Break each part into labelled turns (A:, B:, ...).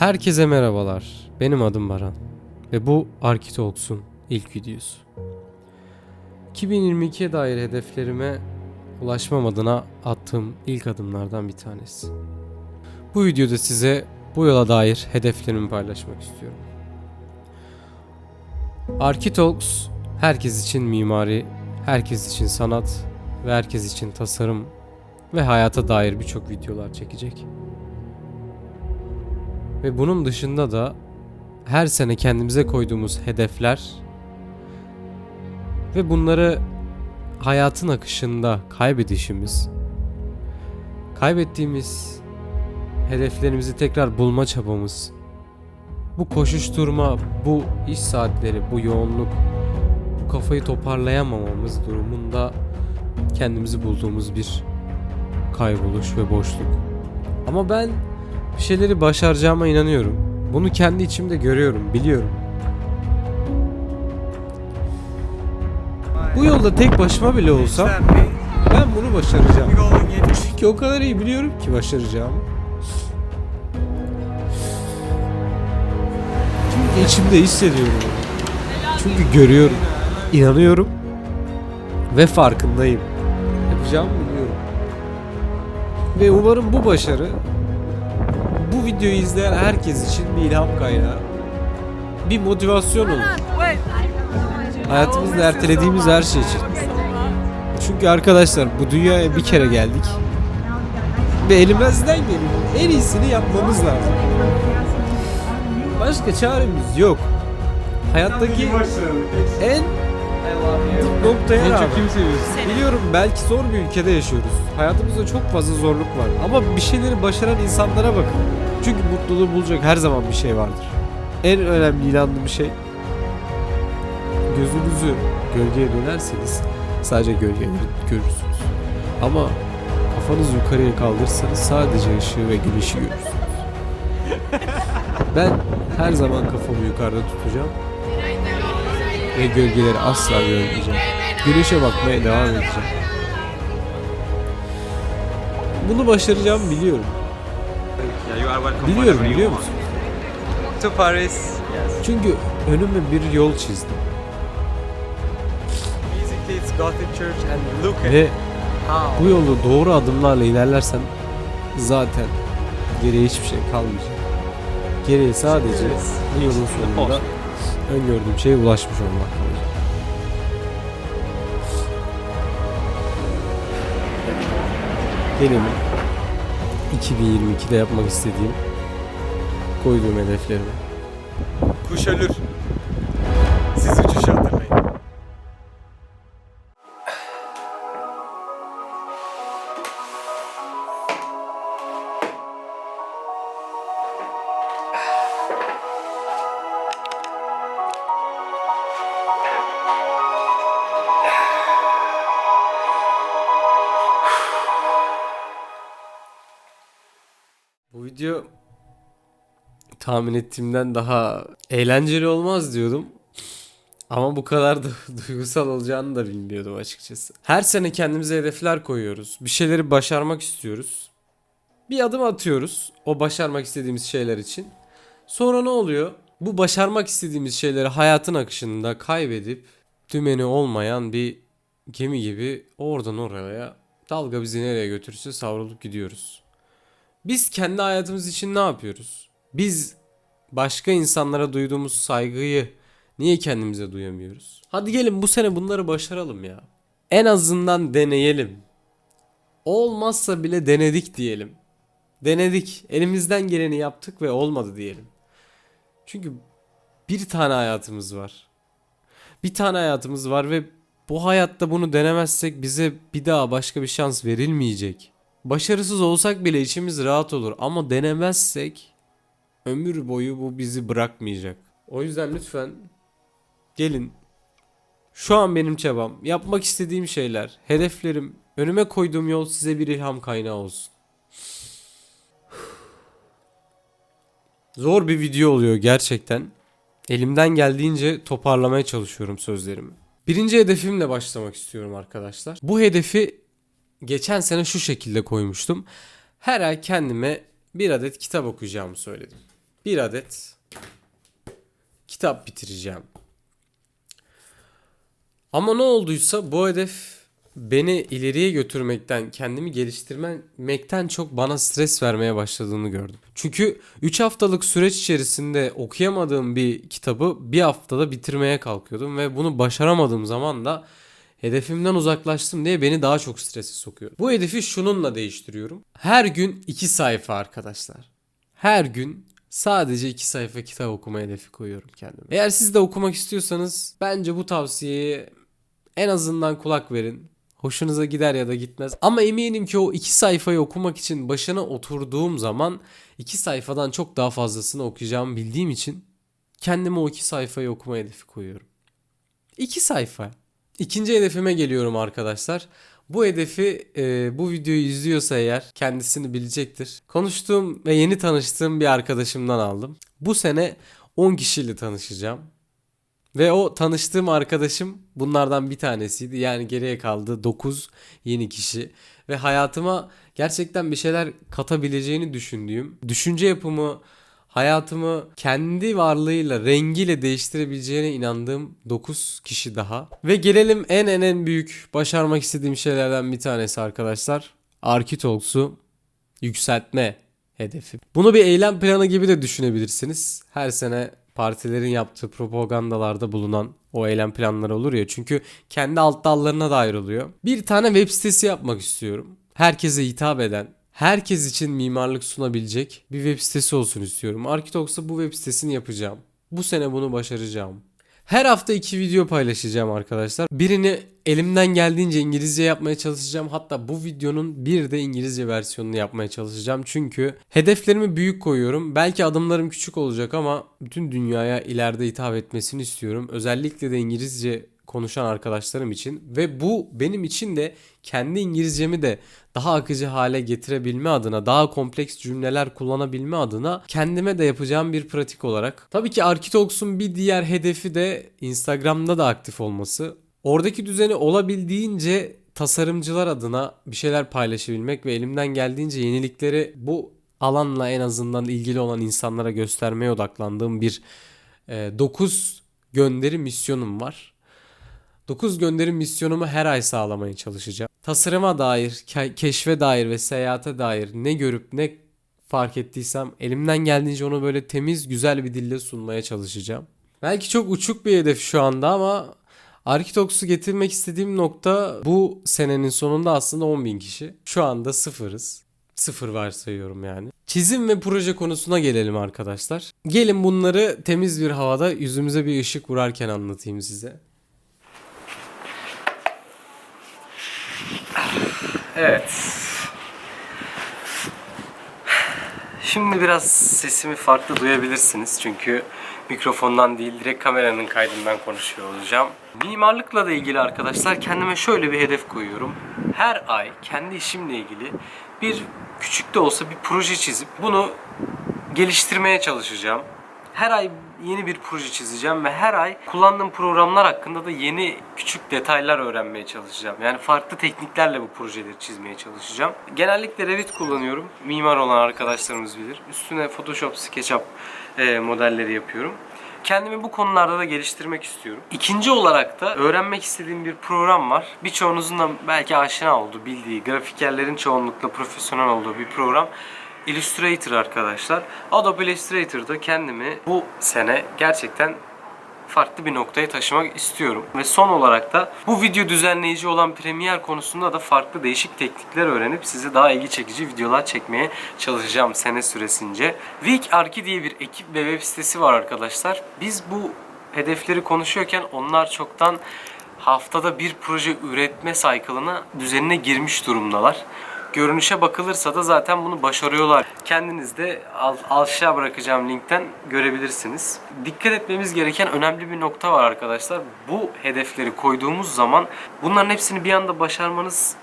A: Herkese merhabalar. Benim adım Baran. Ve bu Arkitalks'un ilk videosu. 2022'ye dair hedeflerime ulaşmam adına attığım ilk adımlardan bir tanesi. Bu videoda size bu yola dair hedeflerimi paylaşmak istiyorum. Arkitalks herkes için mimari, herkes için sanat ve herkes için tasarım ve hayata dair birçok videolar çekecek. Ve bunun dışında da her sene kendimize koyduğumuz hedefler ve bunları hayatın akışında kaybedişimiz, kaybettiğimiz hedeflerimizi tekrar bulma çabamız, bu koşuşturma, bu iş saatleri, bu yoğunluk, bu kafayı toparlayamamamız durumunda kendimizi bulduğumuz bir kayboluş ve boşluk. Ama ben bir şeyleri başaracağıma inanıyorum. Bunu kendi içimde görüyorum, biliyorum. Bu yolda tek başıma bile olsam ben bunu başaracağım. Çünkü o kadar iyi biliyorum ki başaracağım. Çünkü içimde hissediyorum. Çünkü görüyorum, inanıyorum ve farkındayım. Yapacağımı biliyorum. Ve umarım bu başarı bu videoyu izleyen herkes için bir ilham kaynağı. Bir motivasyon olur. Hayatımızda ertelediğimiz her şey için. Çünkü arkadaşlar bu dünyaya bir kere geldik. Ve elimizden geliyor. En iyisini yapmamız lazım. Başka çaremiz yok. Hayattaki en noktaya
B: En
A: rağmen.
B: çok kimi seviyorsun?
A: Biliyorum belki zor bir ülkede yaşıyoruz. Hayatımızda çok fazla zorluk var. Ama bir şeyleri başaran insanlara bakın. Çünkü mutluluğu bulacak her zaman bir şey vardır. En önemli inandığım şey gözünüzü gölgeye dönerseniz sadece gölgeleri görürsünüz. Ama kafanızı yukarıya kaldırırsanız sadece ışığı ve güneşi görürsünüz. ben her zaman kafamı yukarıda tutacağım ve gölgeleri asla görmeyeceğim. Güneşe bakmaya devam edeceğim. Bunu başaracağımı biliyorum. Biliyorum biliyor musun?
B: To Paris.
A: Çünkü önüme bir yol çizdim. Ve bu yolda doğru adımlarla ilerlersem zaten geriye hiçbir şey kalmayacak. Geriye sadece bu yolun sonunda öngördüğüm şeye ulaşmış olmak kalacak. Gelelim 2022'de yapmak istediğim koyduğum hedeflerime.
B: kuş ölür.
A: Tahmin ettiğimden daha eğlenceli olmaz diyordum. Ama bu kadar da duygusal olacağını da bilmiyordum açıkçası. Her sene kendimize hedefler koyuyoruz. Bir şeyleri başarmak istiyoruz. Bir adım atıyoruz o başarmak istediğimiz şeyler için. Sonra ne oluyor? Bu başarmak istediğimiz şeyleri hayatın akışında kaybedip dümeni olmayan bir gemi gibi oradan oraya dalga bizi nereye götürürse savrulup gidiyoruz. Biz kendi hayatımız için ne yapıyoruz? Biz başka insanlara duyduğumuz saygıyı niye kendimize duyamıyoruz? Hadi gelin bu sene bunları başaralım ya. En azından deneyelim. Olmazsa bile denedik diyelim. Denedik. Elimizden geleni yaptık ve olmadı diyelim. Çünkü bir tane hayatımız var. Bir tane hayatımız var ve bu hayatta bunu denemezsek bize bir daha başka bir şans verilmeyecek. Başarısız olsak bile içimiz rahat olur ama denemezsek ömür boyu bu bizi bırakmayacak. O yüzden lütfen gelin. Şu an benim çabam, yapmak istediğim şeyler, hedeflerim, önüme koyduğum yol size bir ilham kaynağı olsun. Zor bir video oluyor gerçekten. Elimden geldiğince toparlamaya çalışıyorum sözlerimi. Birinci hedefimle başlamak istiyorum arkadaşlar. Bu hedefi geçen sene şu şekilde koymuştum. Her ay kendime bir adet kitap okuyacağımı söyledim. Bir adet kitap bitireceğim. Ama ne olduysa bu hedef beni ileriye götürmekten, kendimi geliştirmekten çok bana stres vermeye başladığını gördüm. Çünkü 3 haftalık süreç içerisinde okuyamadığım bir kitabı bir haftada bitirmeye kalkıyordum ve bunu başaramadığım zaman da hedefimden uzaklaştım diye beni daha çok strese sokuyor. Bu hedefi şununla değiştiriyorum. Her gün 2 sayfa arkadaşlar. Her gün sadece 2 sayfa kitap okuma hedefi koyuyorum kendime. Eğer siz de okumak istiyorsanız bence bu tavsiyeyi en azından kulak verin. Hoşunuza gider ya da gitmez. Ama eminim ki o iki sayfayı okumak için başına oturduğum zaman iki sayfadan çok daha fazlasını okuyacağımı bildiğim için kendime o iki sayfayı okuma hedefi koyuyorum. İki sayfa. İkinci hedefime geliyorum arkadaşlar. Bu hedefi e, bu videoyu izliyorsa eğer kendisini bilecektir. Konuştuğum ve yeni tanıştığım bir arkadaşımdan aldım. Bu sene 10 kişiyle tanışacağım. Ve o tanıştığım arkadaşım bunlardan bir tanesiydi. Yani geriye kaldı 9 yeni kişi. Ve hayatıma gerçekten bir şeyler katabileceğini düşündüğüm, düşünce yapımı, hayatımı kendi varlığıyla, rengiyle değiştirebileceğine inandığım 9 kişi daha. Ve gelelim en en en büyük başarmak istediğim şeylerden bir tanesi arkadaşlar. Arkitalks'u yükseltme hedefi. Bunu bir eylem planı gibi de düşünebilirsiniz. Her sene partilerin yaptığı propagandalarda bulunan o eylem planları olur ya. Çünkü kendi alt dallarına da ayrılıyor. Bir tane web sitesi yapmak istiyorum. Herkese hitap eden, herkes için mimarlık sunabilecek bir web sitesi olsun istiyorum. Arkitalks'ta bu web sitesini yapacağım. Bu sene bunu başaracağım. Her hafta iki video paylaşacağım arkadaşlar. Birini elimden geldiğince İngilizce yapmaya çalışacağım. Hatta bu videonun bir de İngilizce versiyonunu yapmaya çalışacağım. Çünkü hedeflerimi büyük koyuyorum. Belki adımlarım küçük olacak ama bütün dünyaya ileride hitap etmesini istiyorum. Özellikle de İngilizce konuşan arkadaşlarım için ve bu benim için de kendi İngilizcemi de daha akıcı hale getirebilme adına, daha kompleks cümleler kullanabilme adına kendime de yapacağım bir pratik olarak. Tabii ki Arkitalks'un bir diğer hedefi de Instagram'da da aktif olması. Oradaki düzeni olabildiğince tasarımcılar adına bir şeyler paylaşabilmek ve elimden geldiğince yenilikleri bu alanla en azından ilgili olan insanlara göstermeye odaklandığım bir 9 gönderi misyonum var. 9 gönderim misyonumu her ay sağlamaya çalışacağım. Tasarıma dair, ke- keşfe dair ve seyahate dair ne görüp ne fark ettiysem elimden geldiğince onu böyle temiz, güzel bir dille sunmaya çalışacağım. Belki çok uçuk bir hedef şu anda ama Arkitalks'u getirmek istediğim nokta bu senenin sonunda aslında 10.000 kişi. Şu anda sıfırız. Sıfır varsayıyorum yani. Çizim ve proje konusuna gelelim arkadaşlar. Gelin bunları temiz bir havada yüzümüze bir ışık vurarken anlatayım size. Evet. Şimdi biraz sesimi farklı duyabilirsiniz çünkü mikrofondan değil direkt kameranın kaydından konuşuyor olacağım. Mimarlıkla da ilgili arkadaşlar kendime şöyle bir hedef koyuyorum. Her ay kendi işimle ilgili bir küçük de olsa bir proje çizip bunu geliştirmeye çalışacağım. Her ay yeni bir proje çizeceğim ve her ay kullandığım programlar hakkında da yeni küçük detaylar öğrenmeye çalışacağım. Yani farklı tekniklerle bu projeleri çizmeye çalışacağım. Genellikle Revit kullanıyorum. Mimar olan arkadaşlarımız bilir. Üstüne Photoshop, SketchUp e, modelleri yapıyorum. Kendimi bu konularda da geliştirmek istiyorum. İkinci olarak da öğrenmek istediğim bir program var. Birçoğunuzun da belki aşina olduğu, bildiği, grafikerlerin çoğunlukla profesyonel olduğu bir program. Illustrator arkadaşlar. Adobe Illustrator'da kendimi bu sene gerçekten farklı bir noktaya taşımak istiyorum. Ve son olarak da bu video düzenleyici olan Premiere konusunda da farklı değişik teknikler öğrenip size daha ilgi çekici videolar çekmeye çalışacağım sene süresince. Week Arki diye bir ekip ve web sitesi var arkadaşlar. Biz bu hedefleri konuşuyorken onlar çoktan haftada bir proje üretme cycle'ına düzenine girmiş durumdalar. Görünüşe bakılırsa da zaten bunu başarıyorlar. Kendiniz de al- aşağı bırakacağım linkten görebilirsiniz. Dikkat etmemiz gereken önemli bir nokta var arkadaşlar. Bu hedefleri koyduğumuz zaman bunların hepsini bir anda başarmanız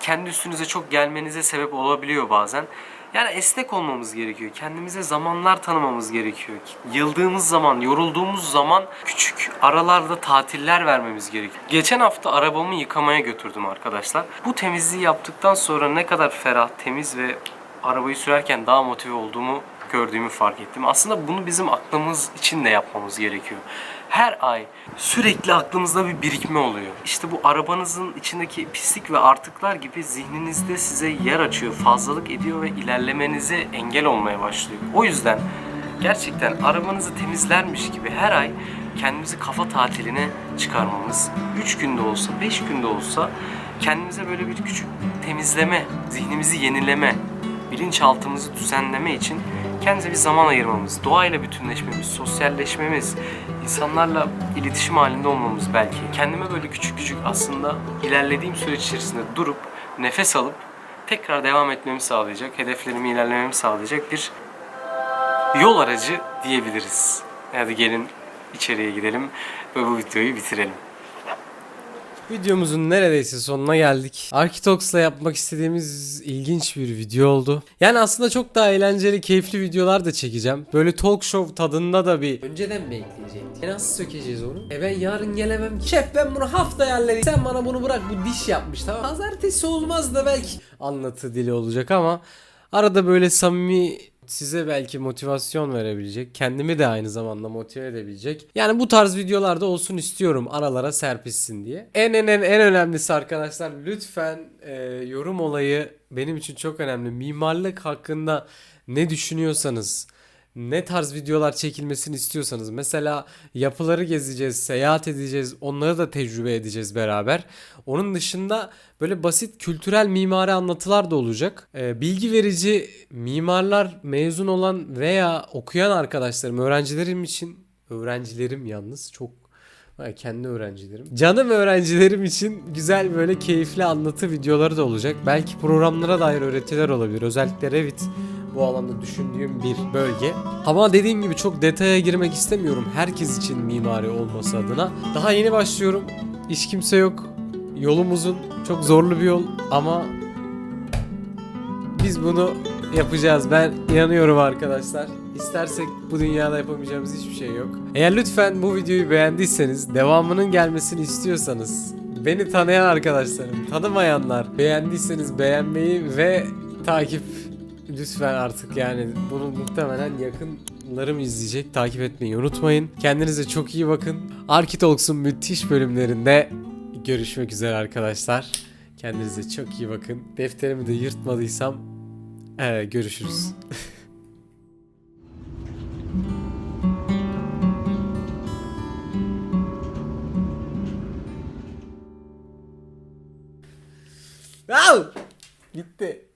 A: kendi üstünüze çok gelmenize sebep olabiliyor bazen. Yani esnek olmamız gerekiyor. Kendimize zamanlar tanımamız gerekiyor. Yıldığımız zaman, yorulduğumuz zaman küçük aralarda tatiller vermemiz gerekiyor. Geçen hafta arabamı yıkamaya götürdüm arkadaşlar. Bu temizliği yaptıktan sonra ne kadar ferah, temiz ve arabayı sürerken daha motive olduğumu gördüğümü fark ettim. Aslında bunu bizim aklımız için de yapmamız gerekiyor. Her ay sürekli aklımızda bir birikme oluyor. İşte bu arabanızın içindeki pislik ve artıklar gibi zihninizde size yer açıyor, fazlalık ediyor ve ilerlemenize engel olmaya başlıyor. O yüzden gerçekten arabanızı temizlermiş gibi her ay kendimizi kafa tatiline çıkarmamız, 3 günde olsa, 5 günde olsa kendimize böyle bir küçük temizleme, zihnimizi yenileme, bilinçaltımızı düzenleme için kendimize bir zaman ayırmamız, doğayla bütünleşmemiz, sosyalleşmemiz, insanlarla iletişim halinde olmamız belki. Kendime böyle küçük küçük aslında ilerlediğim süreç içerisinde durup nefes alıp tekrar devam etmemi sağlayacak, hedeflerimi ilerlememi sağlayacak bir yol aracı diyebiliriz. Hadi gelin içeriye gidelim ve bu videoyu bitirelim. Videomuzun neredeyse sonuna geldik. Arkitox'la yapmak istediğimiz ilginç bir video oldu. Yani aslında çok daha eğlenceli, keyifli videolar da çekeceğim. Böyle talk show tadında da bir... Önceden mi ekleyecektik? E nasıl sökeceğiz onu? E ben yarın gelemem ki. Şef ben bunu haftaya halledeyim. Sen bana bunu bırak. Bu diş yapmış tamam. Pazartesi olmaz da belki anlatı dili olacak ama arada böyle samimi size belki motivasyon verebilecek, kendimi de aynı zamanda motive edebilecek. Yani bu tarz videolarda olsun istiyorum aralara serpişsin diye. En en en en önemlisi arkadaşlar lütfen e, yorum olayı benim için çok önemli. Mimarlık hakkında ne düşünüyorsanız, ne tarz videolar çekilmesini istiyorsanız mesela yapıları gezeceğiz, seyahat edeceğiz, onları da tecrübe edeceğiz beraber. Onun dışında böyle basit kültürel mimari anlatılar da olacak. Ee, bilgi verici mimarlar mezun olan veya okuyan arkadaşlarım, öğrencilerim için öğrencilerim yalnız çok kendi öğrencilerim. Canım öğrencilerim için güzel böyle keyifli anlatı videoları da olacak. Belki programlara dair öğretiler olabilir. Özellikle Revit bu alanda düşündüğüm bir bölge. Ama dediğim gibi çok detaya girmek istemiyorum. Herkes için mimari olması adına. Daha yeni başlıyorum. Hiç kimse yok. Yolum uzun. Çok zorlu bir yol ama biz bunu yapacağız. Ben inanıyorum arkadaşlar. İstersek bu dünyada yapamayacağımız hiçbir şey yok. Eğer lütfen bu videoyu beğendiyseniz, devamının gelmesini istiyorsanız, beni tanıyan arkadaşlarım, tanımayanlar beğendiyseniz beğenmeyi ve takip lütfen artık yani bunu muhtemelen yakınlarım izleyecek. Takip etmeyi unutmayın. Kendinize çok iyi bakın. Arkitalks'un müthiş bölümlerinde görüşmek üzere arkadaşlar. Kendinize çok iyi bakın. Defterimi de yırtmadıysam ee, görüşürüz. Al! Gitti.